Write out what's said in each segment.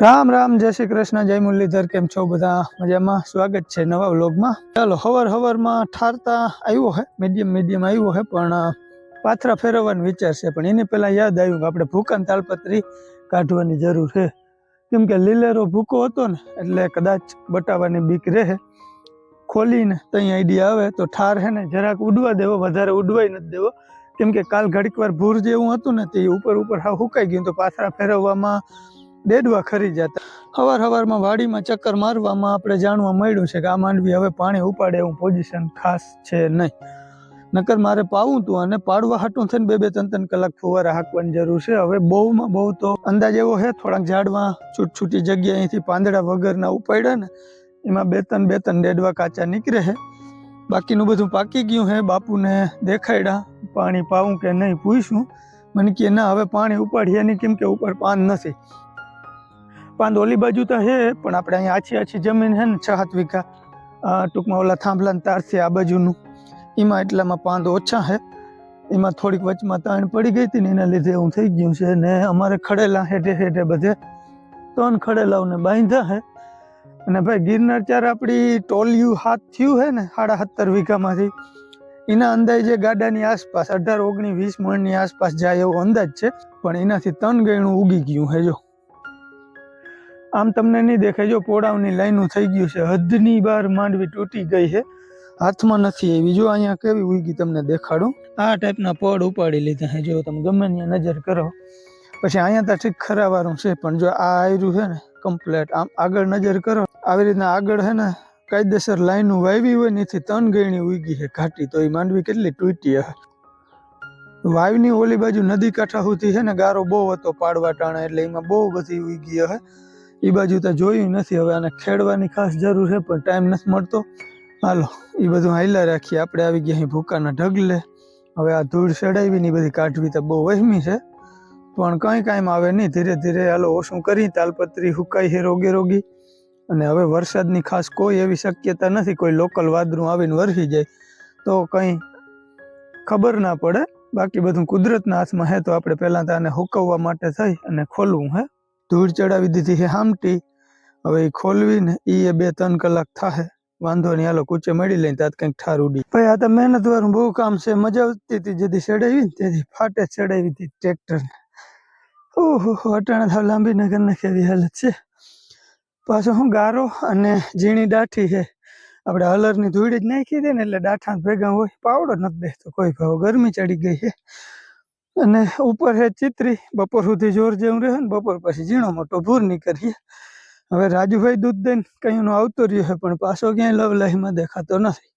રામ રામ, જય શ્રી કૃષ્ણ, જય મુરલીધર, કેમ છો બધા મજામાં? સ્વાગત છે નવા વ્લોગમાં. ચાલો, હવર હવરમાં ઠારતા આવ્યો હે મીડિયમ મીડિયમ આવ્યો હે, પણ પાથરા ફેરવવાનો વિચાર છે, પણ એની પહેલાં યાદ આવ્યું કે આપણે ભૂકાન તાલપત્રી કાઢવાની જરૂર છે. કેમ કે લીલેરો ભૂકો હતો ને, એટલે કદાચ બટાવાની બીક રહે. ખોલીને ત્યાં આઈડિયા આવે તો ઠાર હે ને, જરાક ઉડવા દેવો, વધારે ઉડવાય નથી દેવો. કેમ કે કાલ ઘડીક વાર ભૂર જેવું હતું ને, તે ઉપર ઉપર હા હુકાઈ ગયું તો પાથરા ફેરવવામાં દેડવા ખરી જતા. હવાર હવારમાં વાડીમાં ચક્કર મારવામાં આપણે જાણવા મળ્યું છે કે આ માંડવી હવે પાણી ઉપાડે એવું પોઝિશન ખાસ છે નહીં. નકર મારે પાવું તું અને પાડવા હાટું થઈને બે બે ત્રણ ત્રણ કલાક ફુવારા હાંકવાની જરૂર છે. હવે બહુમાં બહુ તો અંદાજ એવો છે, થોડાક ઝાડમાં છૂટછૂટી જગ્યા અહીંથી પાંદડા વગરના ઉપાડ્યા ને, એમાં બે ત્રણ બે ત્રણ ડેડવા કાચા નીકળે છે. બાકીનું બધું પાકી ગયું છે, બાપુને દેખાડ્યા પાણી પાવું કે નહીં પૂછ્યું મને કે ના, હવે પાણી ઉપાડીએ નહીં, કેમ કે ઉપર પાન નથી. પાંદ ઓલી બાજુ તો છે પણ આપણે અહીંયા આછી આછી જમીન છે ને છ સાત વીઘા. ટૂંકમાં ઓલા થાંભલાને તારથી આ બાજુનું. એમાં એટલામાં પાંદ ઓછા છે એમાં થોડીક વચમાં તાણ પડી ગઈ હતી ને એના લીધે એવું થઈ ગયું છે ને અમારે ખડેલા હેઠે હેઠે બધે ત્રણ ખડેલાઓને બાંધ્યા છે અને ભાઈ ગિરનાર ચાર આપણી ટોલિયું હાથ થયું છે ને સાડા સત્તર વીઘામાંથી, એના અંદાજે ગાડાની આસપાસ અઢાર ઓગણીસ વીસ મણની આસપાસ જાય એવો અંદાજ છે, પણ એનાથી ત્રણ ગણું ઉગી ગયું છે જો. આમ તમને નહીં દેખાય. જો પોળાવની લાઈનું થઈ ગયું છે. હદની બહાર માંડવી તૂટી ગઈ છે. હાથમાં નથી એવી જો અહીંયા કેવી ઉગી તમને દેખાડું. આ ટાઈપના પડ ઉપાડી લીધા છે. જો તમે ગમે ત્યાં નજર કરો. પછી અહીંયા તો ઠીક ખરાવાળું છે, પણ જો આ આયરું છે ને કમ્પ્લેટ આમ આગળ નજર કરો. આવી રીતના આગળ છે ને, કાયદેસર લાઈનું વાવી હોય નથી ત્રણ ગયણી ઉગી છે ઘાટી. તો એ માંડવી કેટલી તૂટી હશે વાવની ઓલી બાજુ નદી કાંઠા સુધી છે ને, ગારો બહુ હતો પાડવા ટાણા, એટલે એમાં બહુ બધી ઉગી હશે એ બાજુ તો જોયું નથી હવે આને ખેડવાની ખાસ જરૂર છે, પણ ટાઈમ નથી મળતો. હાલો એ બધું હાઈલા રાખીએ. આપણે આવી ગયા અહીં ભૂકાના ઢગલે. હવે આ ધૂળ ચડાવી ને બધી કાઢવી તો બહુ વહેમી છે. પણ કંઈ કાંઈ આવે નહીં. ધીરે ધીરે હાલો ઓછું કરી, તાલપત્રી હુકાઈ છે રોગે રોગી. અને હવે વરસાદની ખાસ કોઈ એવી શક્યતા નથી, કોઈ લોકલ વાદળું આવીને વરસી જાય. તો કંઈ ખબર ના પડે. બાકી બધું કુદરતના હાથમાં હે તો આપણે પહેલાં તો આને હુકવવા માટે થઈ અને ખોલવું હે. ધૂળ ચડાવી દીધી છે હામટી. હવે એ ખોલવીને એ બે ત્રણ કલાક થાહે. વાંધો નહીં, હાલો કૂચે મળી લઈને ત્યાં કંઈક ઠાર ઉડી. ભાઈ, આ તો મહેનત વાળું બહુ કામ છે. મજા આવતી હતી જેથી ચડાવી તેથી ફાટે ચડાવી હતી ટ્રેક્ટર. ઓહો અટાણે થાવ લાંબી નગર ને કેવી હાલત છે. પાછો હું ગારો અને ઝીણી દાઠી છે. આપણે હલરની ધૂળી જ નાખી દે ને એટલે દાઠા ભેગા હોય. પાવડો નથી બેસતો. કોઈ ભાવ, ગરમી ચડી ગઈ છે. અને ઉપર હે ચિત્રી, બપોર સુધી જોર જેવું રહે ને બપોર પછી ઝીણો મોટો ભૂર નીકળીએ. હવે રાજુભાઈ દૂધ દઈને કયું આવતો રહ્યો છે પણ પાછો ક્યાંય લવલાહીમાં દેખાતો નથી.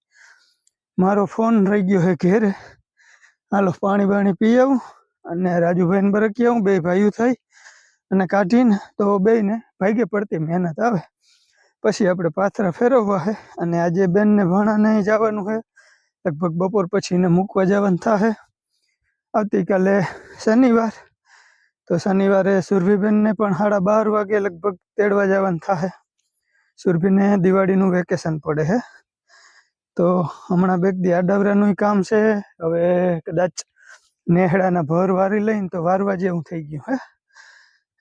મારો ફોન રહી ગયો છે ઘેરે. હાલો, પાણી બાણી પી આવું અને રાજુભાઈને બરકી આવું, બે ભાઈઓ થઈ અને કાઢીને તો બેયને ભાગે પડતી મહેનત આવે. પછી આપણે પાથરા ફેરવવા છે અને આજે બેનને ભાણાને જવાનું છે લગભગ બપોર પછી એને મૂકવા જવાનું થાય આવતીકાલે શનિવાર. તો શનિવારે સુરભીબેનને પણ સાડા બાર વાગે લગભગ તેડવા જવાનું થાય સુરભીને દિવાળીનું વેકેશન પડે હે. તો હમણાં બેગ દી આડાવરાનું કામ છે. હવે કદાચ નેહડાના ભર વારી લઈને તો વારવા જેવું થઈ ગયું હે.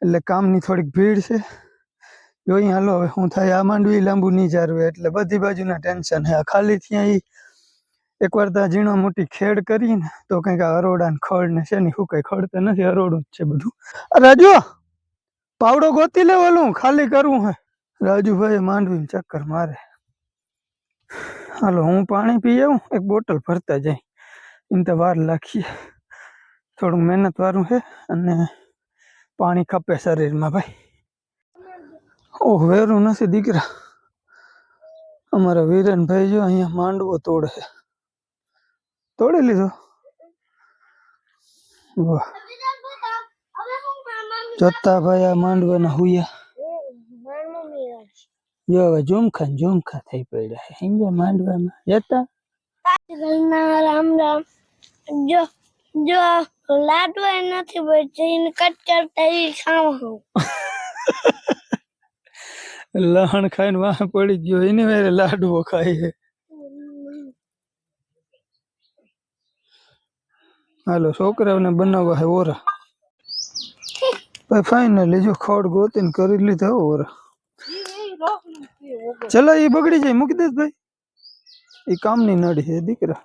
એટલે કામની થોડીક ભીડ છે. જોઈએ હાલો હવે હું થાય. આ માંડવી લાંબુ નહીં જારવે એટલે બધી બાજુના ટેન્શન હે. ખાલી ત્યાં એકવાર ત્યાં ઝીણો મોટી ખેડ કરીને તો કંઈક આ અરોડા ને ખડ ને છે ને શું કઈ ખડ તો નથી અરોડું જ છે બધું. રાજુ, પાવડો ગોતી લેવાનું ખાલી કરવું હે. રાજુભાઈ માંડવી ચક્કર મારે. હાલો, હું પાણી પી આવું, એક બોટલ ભરતા જાય. એમ તો વાર લાખીએ થોડું મહેનત વાળું છે અને પાણી ખપે શરીરમાં ભાઈ. ઓહ, વેરું નથી દીકરા. અમારા વીરેનભાઈ જો અહીંયા માંડવો તોડે છે. તોડી લીધો વાહ જોતા ભાઈ આ માંડવાના હુયા જો હવે ઝુમખા ને ઝુમખા થઈ પડ્યા છે હિંજા માંડવામાં જતા ઘરના રામ રામ જો જો લાડવા નથી બચીને કચ્ચર તરી ખાવા લહણ ખાઈને વાહ પડી ગયો એની વારે લાડવો ખાય હાલો છોકરાઓને બનાવવા હે ઓરા. ભાઈ ફાઇનલી જો ખડ ગોતીને કરી લીધા ઓરા. ચલો એ બગડી જાય મૂકી દેસ ભાઈ. એ કામની નડી છે દીકરા.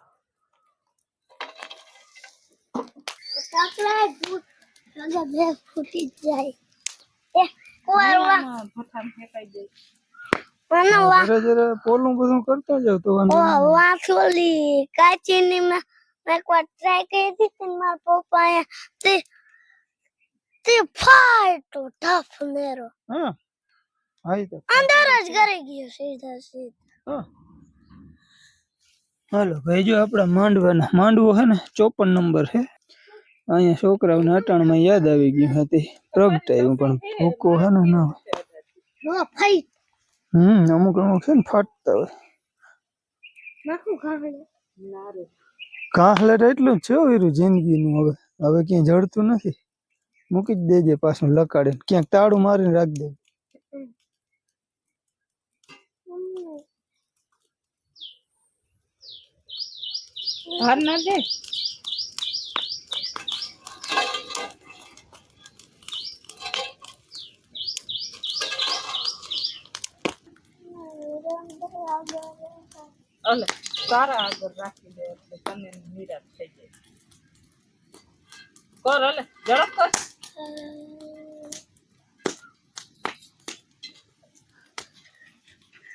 જરા જરા પોલું બધું કરતા જાવ તો વાંચોલી કાચીની મેં મેં એક વાર ટ્રાય કરી હતી ને મારા પપ્પા અહીંયા તે તે ફાટો ઢફ મેરો હા હા ઈ તો અંદર જ કરી ગયો સીધા સીધા હા. હાલો ભાઈ જો આપણા માંડવાના માંડવો છે ને ચોપન નંબર છે અહીંયા છોકરાઓને અટાણમાં યાદ આવી ગયું હતી પ્રગટાયું પણ ભૂકો છે ને ના હોય. નો ફાઈ હમ અમુક અમુક છે ને ફાટતા હોય નાખું ખાવડે કાહલેટ એટલું જ છે વીરું જિંદગીનું. હવે હવે ક્યાંય જડતું નથી. મૂકી જ દેજે પાછું લકાડીને. ક્યાંક તાળું મારીને રાખી દે હાર ના દે. અલે તારા આગળ રાખી દે એટલે તને નિરાશ થઈ જાય કર અલે ઝડપ કર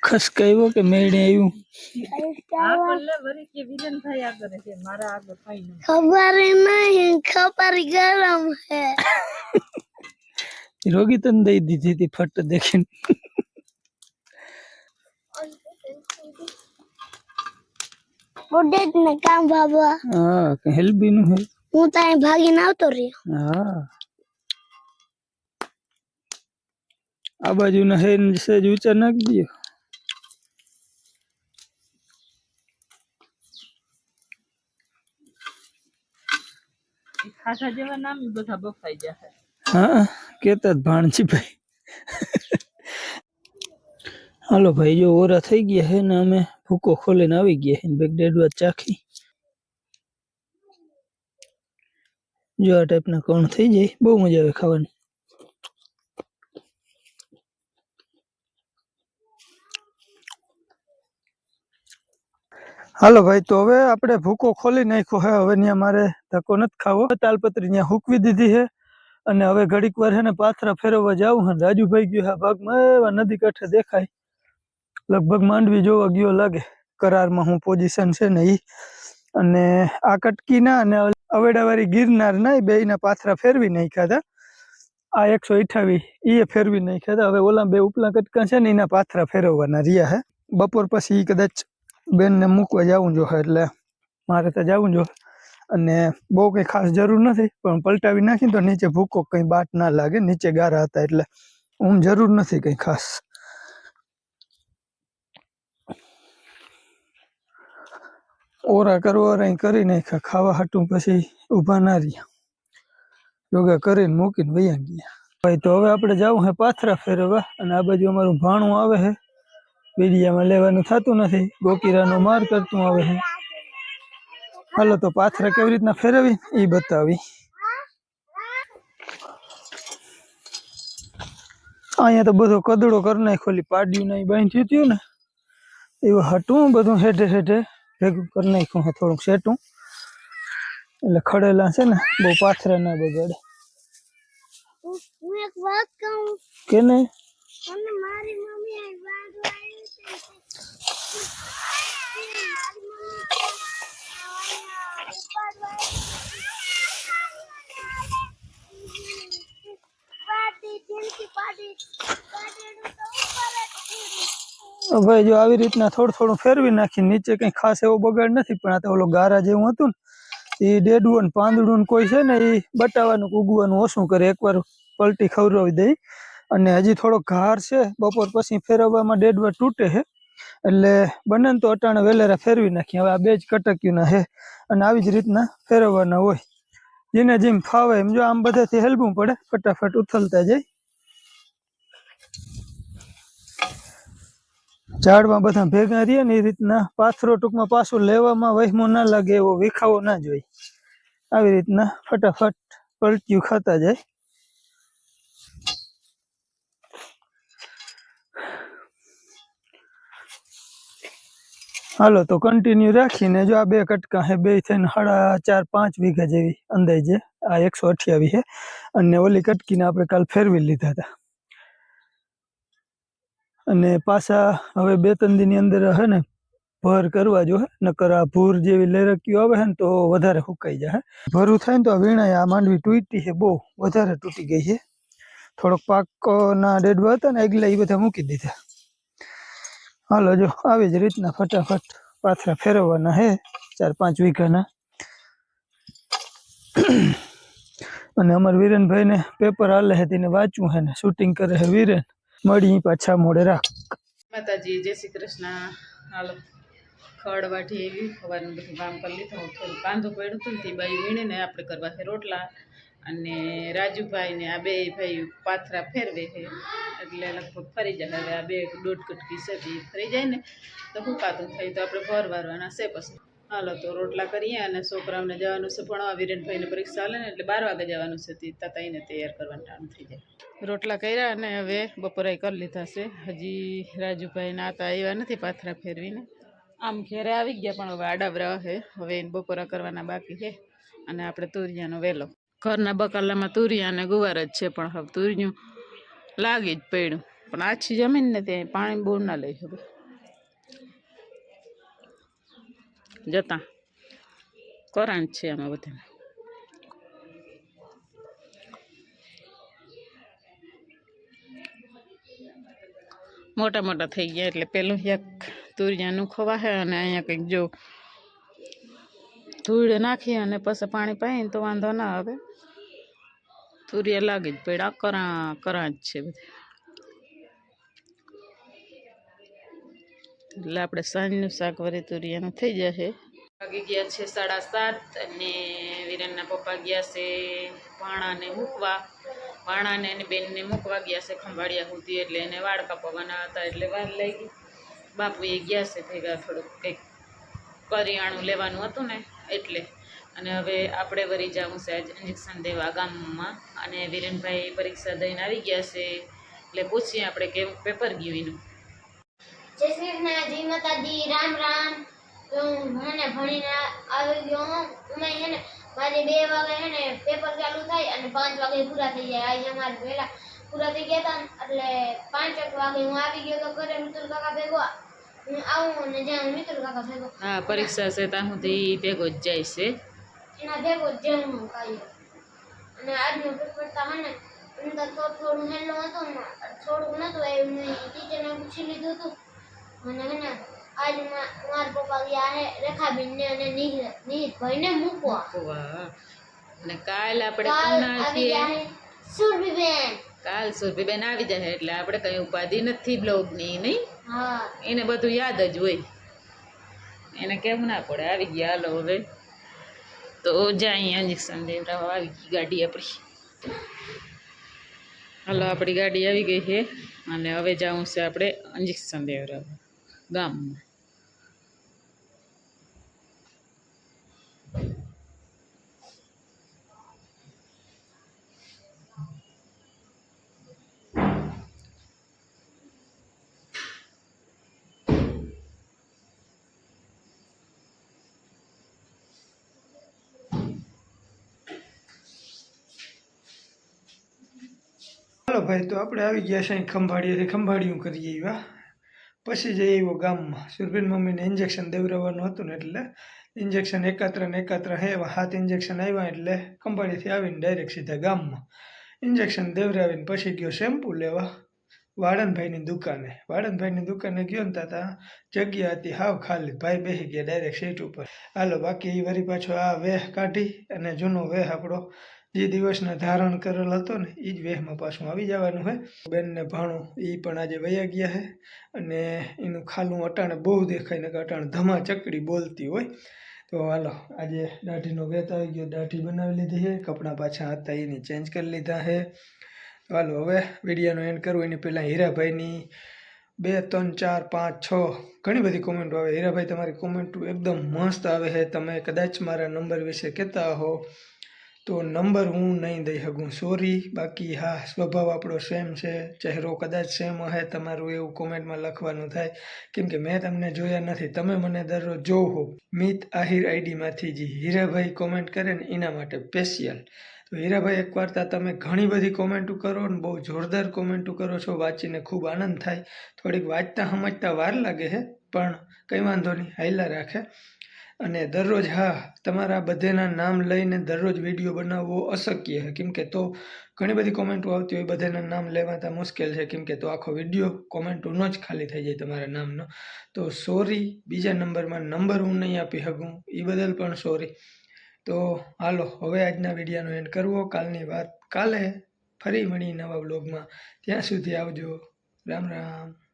ખસકાયો કે મેળે આવ્યું આ પલ્લે વરી કે વિરનભાઈ આગળ છે મારા આગળ કઈ નહીં ખબર નહીં ખબર ગરમ હે રોગી તને દઈ દીધી હતી ફટ દેખીને બુડે જ ને કામ બાબા હા કઈ હેલ્બી નું હે હું ત્યાં ભાગીને આવતો રહ્યો હા આ બાજુ ના હે ને સહેજ ઊંચા નાખી દો ઈ ખાસા જેવા નામ ઈ બધા બફાઈ જશે હા કેતા જ ભાણજી ભાઈ હાલો ભાઈ જો ઓરા થઈ ગયા હે ને અમે ભૂકો ખોલીને આવી ગયા બેગ ડેડવા ચાખી. જો આ ટાઈપના કોણ થઈ જાય, બહુ મજા આવે ખાવાની. હાલો ભાઈ, તો હવે આપણે ભૂકો ખોલી નાખ્યો હે હવે ત્યાં મારે ધક્કો નથી ખાવો. તાલપત્રી ત્યાં હૂકવી દીધી છે અને હવે ઘડીક વાર હે ને પાથરા ફેરવવા જાવું હે રાજુભાઈ ગયો હા ભાગમાં. એવા નદી કાંઠે દેખાય. લગભગ માંડવી જોવા ગયો લાગે. કરારમાં હું પોઝિશન છે ને એ અને આ કટકીના અને અવેડાવાળી ગિરનાર ના બેયના પાથરા ફેરવી નાખ્યા હતા. આ એકસો અઠાવીસ એ ફેરવી નાખ્યા હતા. હવે ઓલા બે ઉપલા કટકા છે ને એના પાથરા ફેરવવાના રહ્યા હે. બપોર પછી એ કદાચ બેનને મૂકવા જવું જો એટલે મારે તો જવું જો. અને બહુ કંઈ ખાસ જરૂર નથી, પણ પલટાવી નાખી તો નીચે ભૂકો કંઈ બાટ ના લાગે, નીચે ગારા હતા એટલે હું જરૂર નથી કંઈ ખાસ. ઓરા કરવા રહી કરી નાખ્યા. ખાવા હાટું પછી ઊભા ના રહ્યા. યોગા કરીને મૂકીને વૈયા ગયા. ભાઈ, તો હવે આપણે જવું હે પાથરા ફેરવવા અને આ બાજુ અમારું ભાણું આવે છે વીડિયામાં લેવાનું થતું નથી. ગોકીરાનો માર કરતું આવે છે હાલો, તો પાથરા કેવી રીતના ફેરવી? એ બતાવી. અહીંયા તો બધો કદડો કરી નાખ્યો. પાડ્યું ને બાંધ્યું થયું ને. એવું હટું બધું હેઠે હેઠે ભેગું કરી નાખ્યું છે થોડુંક સેટું. એટલે ખડેલા છે ને બહુ પાથરા ના બગાડે. હું હું એક વાત કહું? કે નહીં મને મારી મમ્મી આ વાત આવી છે મારી મમ્મી તો આયા ઉપાડવા પાટી ટીનકી પાટી પાટીનું તો ઉપર જ કીધું. તો ભાઈ, જો આવી રીતના થોડું થોડું ફેરવી નાખી નીચે કંઈ ખાસ એવો બગાડ નથી, પણ આ તો ઓલો ગારા જેવું હતું ને એ ડેડવું ને પાંદડું કોઈ છે ને એ બટાવાનું ઉગવાનું ઓછું કરે, એકવાર પલટી ખવડાવી દઈ. અને હજી થોડો ઘાર છે, બપોર પછી ફેરવવામાં ડેડવા તૂટે છે, એટલે બને તો અટાણે વેલેરા ફેરવી નાખીએ, હવે આ બે જ કટક્યુંના છે, અને આવી જ રીતના ફેરવવાના હોય. જેને જેમ ફાવે એમ જો, આમ બધાથી હેલવું પડે, ફટાફટ ઉથલતા જાય. ઝાડમાં બધા ભેગા રહીએ ને એ રીતના પાથરો ટૂંકમાં પાછું લેવામાં વહેમો ના લાગે એવો વિખાવો ના જોઈ આવી રીતના ફટાફટ પલટ્યું ખાતા જાય. હાલો, તો કન્ટિન્યુ રાખીને જો આ બે કટકા હે, બે થઈને સાડા ચાર, પાંચ વીઘા જેવી અંદાજે આ એકસો અઠ્યાવીસ છે અને ઓલી કટકીને આપણે કાલ ફેરવી લીધા હતા. અને પાછા હવે બે ત્રણ દીની અંદર હે ને, ભર કરવા જો હે, નકર આ ભૂર જેવી લેરકીઓ આવે હે ને તો વધારે સુકાઈ જાય ભરું થાય ને તો આ વીણાય, આ માંડવી તૂટી છે, બહુ વધારે તૂટી ગઈ છે. થોડોક પાકના ડેડવા હતા ને, આગલા એ બધા મૂકી દીધા. હાલો જો, આવી જ રીતના ફટાફટ પાથરા ફેરવવાના હે, ચાર પાંચ વીઘાના. અને અમારા વીરેનભાઈને પેપર હાલે હે, તેને વાંચવું હે ને શૂટિંગ કરે હે વિરેન. મળી પાછા મોડે રાખ. માતાજી, જય શ્રી કૃષ્ણ. હાલો. ખડ વાઢી એવી સવારનું બધું કામ કરી લીધું. થોડું કાંદો પડ્યું હતું તે બાઈ વીણીને આપણે કરવા છે રોટલા. અને રાજુભાઈ ને આ બે ભાઈ પાથરા ફેરવે છે. એટલે લગભગ ફરી જાય. હવે આ બે દોઢ કટકી છે ફરી જાય ને. તો હુકાતું થાય? તો આપણે ભર વારવાના છે પછી. હાલો તો રોટલા કરીએ અને છોકરાઓને જવાનું છે ભણવા. વિરેનભાઈને પરીક્ષા હાલે ને એટલે બાર વાગે જવાનું છે. તે તાતા એને તૈયાર કરવાનું ટાઈમ થઈ જાય. રોટલા કર્યા અને હવે બપોરે કરી લીધા છે. હજી રાજુભાઈ નાતા આવ્યા નથી પાથરા ફેરવીને. આમ ઘેરે આવી ગયા પણ હવે આડાવરા છે. હવે એને બપોરા કરવાના બાકી છે. અને આપણે તુરિયાનો વેલો. ઘરના બકાલામાં તુરિયા અને ગુવાર જ છે પણ હવે તુરિયું લાગી જ પડ્યું. પણ આછી જમીન ને ત્યાં પાણી બહુ ના લઈ હવે જતા. કોરાણ છે આમાં બધા. મોટા મોટા થઈ ગયા એટલે પેલું એક તુરિયાનું ખવા છે અને અહીંયા કંઈક જો ધૂળ નાખી અને પછી પાણી પાઈને તો વાંધો ના આવે. તુરિયા લાગી જ પડ્યા. કરા કરા જ છે બધા. એટલે આપણે સાંજનું શાક વરે તુરિયાનું થઈ જશે. વાગી ગયા છે સાડા સાત અને વિરનના પપ્પા ગયા છે ભાણાને મૂકવા. ભાણાને અને બેનને મૂકવા ગયા છે ખંભાળિયા સુધી એટલે એને વાળ કાપવાના હતા એટલે વાર લઈ ગઈ. બાપુ એ ગયા છે ભેગા થોડુંક કંઈક કરિયાણું લેવાનું હતું ને એટલે. અને હવે આપણે વળી જવું છે આજ ઇન્જેક્શન દેવા ગામમાં. અને વિરેનભાઈ પરીક્ષા દઈને આવી ગયા છે એટલે પૂછીએ આપણે કેવું પેપર ગયું એનું. જય શ્રી કૃષ્ણ જય માતાજી રામ રામ. તો હું હે ને ભણીને આવી ગયો હું અમે હે ને મારે બે વાગે હે ને પેપર ચાલુ થાય અને પાંચ વાગે પૂરા થઈ જાય. આજે અમારે પહેલા પૂરા થઈ ગયા હતા ને એટલે પાંચ એક વાગે હું આવી ગયો તો ઘરે મિતુલ કાકા ભેગો હું આવું અને જ્યાં હું મિતુલ કાકા ભેગો. હા પરીક્ષા છે ત્યાં સુધી ભેગો જ જાય છે. એના ભેગો જ જઈને હું કાઢ્યો અને આજનું પેપર તો હે ને અંદર થોડું થોડું હેલું હતું ને થોડુંક નહોતું આવ્યું મેં ટીચરને પૂછી લીધું હતું અને હે ને આજ મા- મારા પપ્પા ગયા હે રેખાબેનને અને નિહિર નિહિતભાઈને મૂકવા. વાહ અને કાલ આપણે કાલ પૂના આવી છીએ ગયા હે સુરભીબેન. કાલ સુરભીબેન આવી જાય એટલે આપણે કઈ ઉપાધિ નથી બ્લોગની નહીં? હા. એને બધું યાદ જ હોય. એને કેમ ના પડે આવી ગયા હાલો હવે. તો જાય ઇન્જેક્શન દેવડાવવા આવી ગઈ ગાડી આપણી. હાલો આપણી ગાડી આવી ગઈ છે. અને હવે જવું છે આપણે ઇન્જેક્શન દેવડાવવા ગામમાં ભાઈ તો આપણે આવી ગયા છે ખંભાળીએથી ખંભાળિયું કરીએ એવા પછી જઈ એવો ગામમાં સુરભીન મમ્મીને ઇન્જેક્શન દેવડાવવાનું હતું ને એટલે ઇન્જેક્શન એકાત્ર ને એકાત્ર હે હાથ ઇન્જેક્શન આવ્યા એટલે કંપનીથી આવીને ડાયરેક્ટ સીધા ગામમાં. ઇન્જેક્શન દેવડાવીને પછી ગયો શેમ્પુ લેવા વાળનભાઈની દુકાને. વાળનભાઈની દુકાને ગયો ને ત્યાં જગ્યા હતી હાવ ખાલી, ભાઈ બેસી ગયા ડાયરેક્ટ સીટ ઉપર. હાલો, બાકી વરી પાછો આ વેહ કાઢી અને જૂનો વેહ આપણો જે દિવસના ધારણ કરેલ હતો ને એ જ વેહમાં પાછું આવી જવાનું છે બેનને ભાણું એ પણ આજે વયા ગયા છે અને એનું ખાલું અટાણે બહુ દેખાય ને કે અટાણે ધમા ચકડી બોલતી હોય. તો હાલો, આજે દાઢીનો વેત આવી ગયો, દાઢી બનાવી લીધી છે કપડાં પાછા હતા એને ચેન્જ કરી લીધા છે હાલો, હવે વિડીયોનો એન્ડ કરવું એની પહેલાં હીરાભાઈની બે, ત્રણ, ચાર, પાંચ, છ, ઘણી બધી કોમેન્ટો આવે. હીરાભાઈ, તમારી કોમેન્ટો એકદમ મસ્ત આવે છે તમે કદાચ મારા નંબર વિશે કહેતા હો તો નંબર હું નહીં દઈ શકું. સોરી બાકી હા, સ્વભાવ આપણો સેમ છે. ચહેરો કદાચ સેમ હશે તમારું એવું કોમેન્ટમાં લખવાનું થાય. કેમ કે મેં તમને જોયા નથી. તમે મને દરરોજ જોવો. મિત આહિર આઈડીમાંથી જે હીરાભાઈ કોમેન્ટ કરે ને એના માટે સ્પેશિયલ તો હીરાભાઈ એક વાર્તા તમે ઘણી બધી કોમેન્ટો કરો ને બહુ જોરદાર કોમેન્ટો કરો છો, વાંચીને ખૂબ આનંદ થાય. થોડીક વાંચતા સમજતા વાર લાગે છે પણ કંઈ વાંધો નહીં હાઈલા રાખે. અને દરરોજ, હા, તમારા બધેના નામ લઈને દરરોજ વીડિયો બનાવવો અશક્ય છે. કેમ તો ઘણી બધી કોમેન્ટો આવતી હોય, બધાના નામ લેવાતા મુશ્કેલ છે. કેમ કે તો આખો વીડિયો કોમેન્ટોનો જ ખાલી થઈ જાય તમારા નામનો. તો સોરી, બીજા નંબરમાં નંબર હું નહીં આપી શકું એ બદલ પણ સોરી. તો હાલો, હવે આજના વિડીયાનો એન્ડ કરવો. કાલની વાત કાલે ફરી મળી નવા બ્લોગમાં ત્યાં સુધી આવજો. રામ રામ.